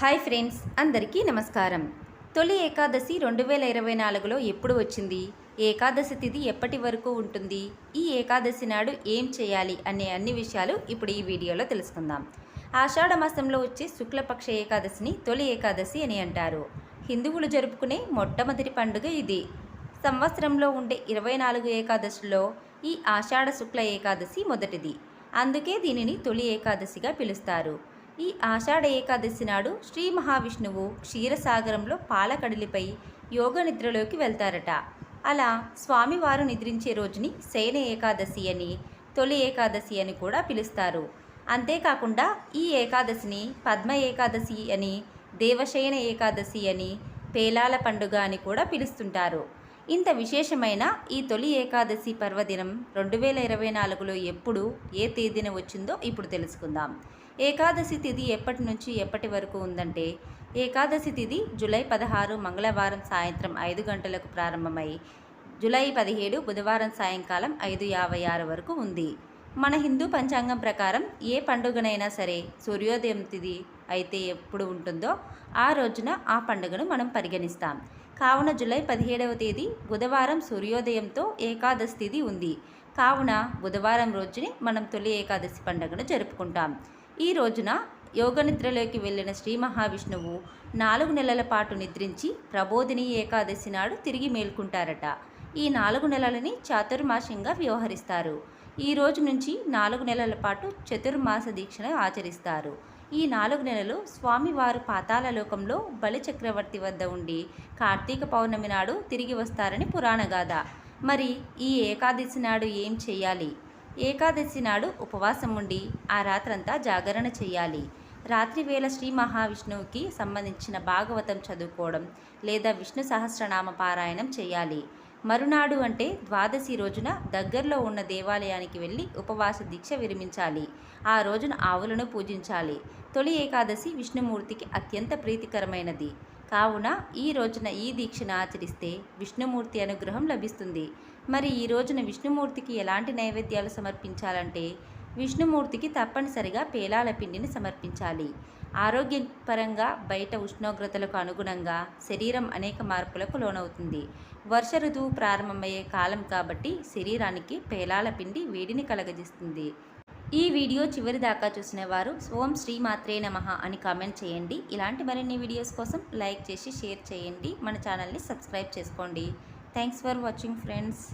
Hi friends అందరికీ నమస్కారం. తొలి ఏకాదశి రెండు వేల ఇరవై నాలుగులో ఎప్పుడు వచ్చింది? ఏకాదశి తిథి ఎప్పటి వరకు ఉంటుంది? ఈ ఏకాదశి నాడు ఏం చేయాలి అనే అన్ని విషయాలు ఇప్పుడు ఈ వీడియోలో తెలుసుకుందాం. ఆషాఢ మాసంలో వచ్చే శుక్లపక్ష ఏకాదశిని తొలి ఏకాదశి అని అంటారు. హిందువులు జరుపుకునే మొట్టమొదటి పండుగ ఇది. సంవత్సరంలో ఉండే ఇరవై నాలుగు ఏకాదశిలో ఈ ఆషాఢ శుక్ల ఏకాదశి మొదటిది. అందుకే దీనిని తొలి ఏకాదశిగా పిలుస్తారు. ఈ ఆషాఢ ఏకాదశి నాడు శ్రీ మహావిష్ణువు క్షీరసాగరంలో పాలకడలిపై యోగ నిద్రలోకి వెళ్తారట. అలా స్వామివారు నిద్రించే రోజుని శయన ఏకాదశి అని తొలి ఏకాదశి అని కూడా పిలుస్తారు. అంతేకాకుండా ఈ ఏకాదశిని పద్మ ఏకాదశి అని దేవశయన ఏకాదశి అని పేలాల పండుగ అని కూడా పిలుస్తుంటారు. ఇంత విశేషమైన ఈ తొలి ఏకాదశి పర్వదినం రెండు వేల ఇరవై నాలుగులో ఎప్పుడు ఏ తేదీన వచ్చిందో ఇప్పుడు తెలుసుకుందాం. ఏకాదశి తిథి ఎప్పటి నుంచి ఎప్పటి వరకు ఉందంటే ఏకాదశి తిథి జూలై పదహారు మంగళవారం సాయంత్రం ఐదు గంటలకు ప్రారంభమై జూలై పదిహేడు బుధవారం సాయంకాలం ఐదు యాభై ఆరు వరకు ఉంది. మన హిందూ పంచాంగం ప్రకారం ఏ పండుగనైనా సరే సూర్యోదయం తిథి అయితే ఎప్పుడు ఉంటుందో ఆ రోజున ఆ పండుగను మనం పరిగణిస్తాం. కావున జూలై పదిహేడవ తేదీ బుధవారం సూర్యోదయంతో ఏకాదశి తిథి ఉంది. కావున బుధవారం రోజుని మనం తొలి ఏకాదశి పండుగను జరుపుకుంటాం. ఈ రోజున యోగనిద్రలోకి వెళ్ళిన శ్రీ మహావిష్ణువు నాలుగు నెలల పాటు నిద్రించి ప్రబోధిని ఏకాదశి నాడు తిరిగి మేల్కుంటారట. ఈ నాలుగు నెలలని చాతుర్మాసంగా వ్యవహరిస్తారు. ఈ రోజు నుంచి నాలుగు నెలల పాటు చతుర్మాస దీక్షను ఆచరిస్తారు. ఈ నాలుగు నెలలు స్వామివారు పాతాళ లోకంలో బలిచక్రవర్తి వద్ద ఉండి కార్తీక పౌర్ణమి నాడు తిరిగి వస్తారని పురాణగాథ మరి ఈ ఏకాదశి నాడు ఏం చేయాలి? ఏకాదశి నాడు ఉపవాసం ఉండి ఆ రాత్రంతా జాగరణ చేయాలి. రాత్రి వేళ శ్రీ మహావిష్ణువుకి సంబంధించిన భాగవతం చదువుకోవడం లేదా విష్ణు సహస్రనామ పారాయణం చేయాలి. మరునాడు అంటే ద్వాదశి రోజున దగ్గరలో ఉన్న దేవాలయానికి వెళ్ళి ఉపవాస దీక్ష విరమించాలి. ఆ రోజున ఆవులను పూజించాలి. తొలి ఏకాదశి విష్ణుమూర్తికి అత్యంత ప్రీతికరమైనది. కావున ఈ రోజున ఈ దీక్షను ఆచరిస్తే విష్ణుమూర్తి అనుగ్రహం లభిస్తుంది. మరి ఈ రోజున విష్ణుమూర్తికి ఎలాంటి నైవేద్యాలు సమర్పించాలంటే విష్ణుమూర్తికి తప్పనిసరిగా పేలాల పిండిని సమర్పించాలి. ఆరోగ్యపరంగా బయట ఉష్ణోగ్రతలకు అనుగుణంగా శరీరం అనేక మార్పులకు లోనవుతుంది. వర్ష ఋతువు ప్రారంభమయ్యే కాలం కాబట్టి శరీరానికి పేలాల పిండి వేడిని కలగజేస్తుంది. ఈ వీడియో చివరి దాకా చూసిన వారు ఓం శ్రీ మాత్రే నమః అని కామెంట్ చేయండి. ఇలాంటి మరిన్ని వీడియోస్ కోసం లైక్ చేసి షేర్ చేయండి. మన ఛానల్ని సబ్స్క్రైబ్ చేసుకోండి. Thanks for watching friends.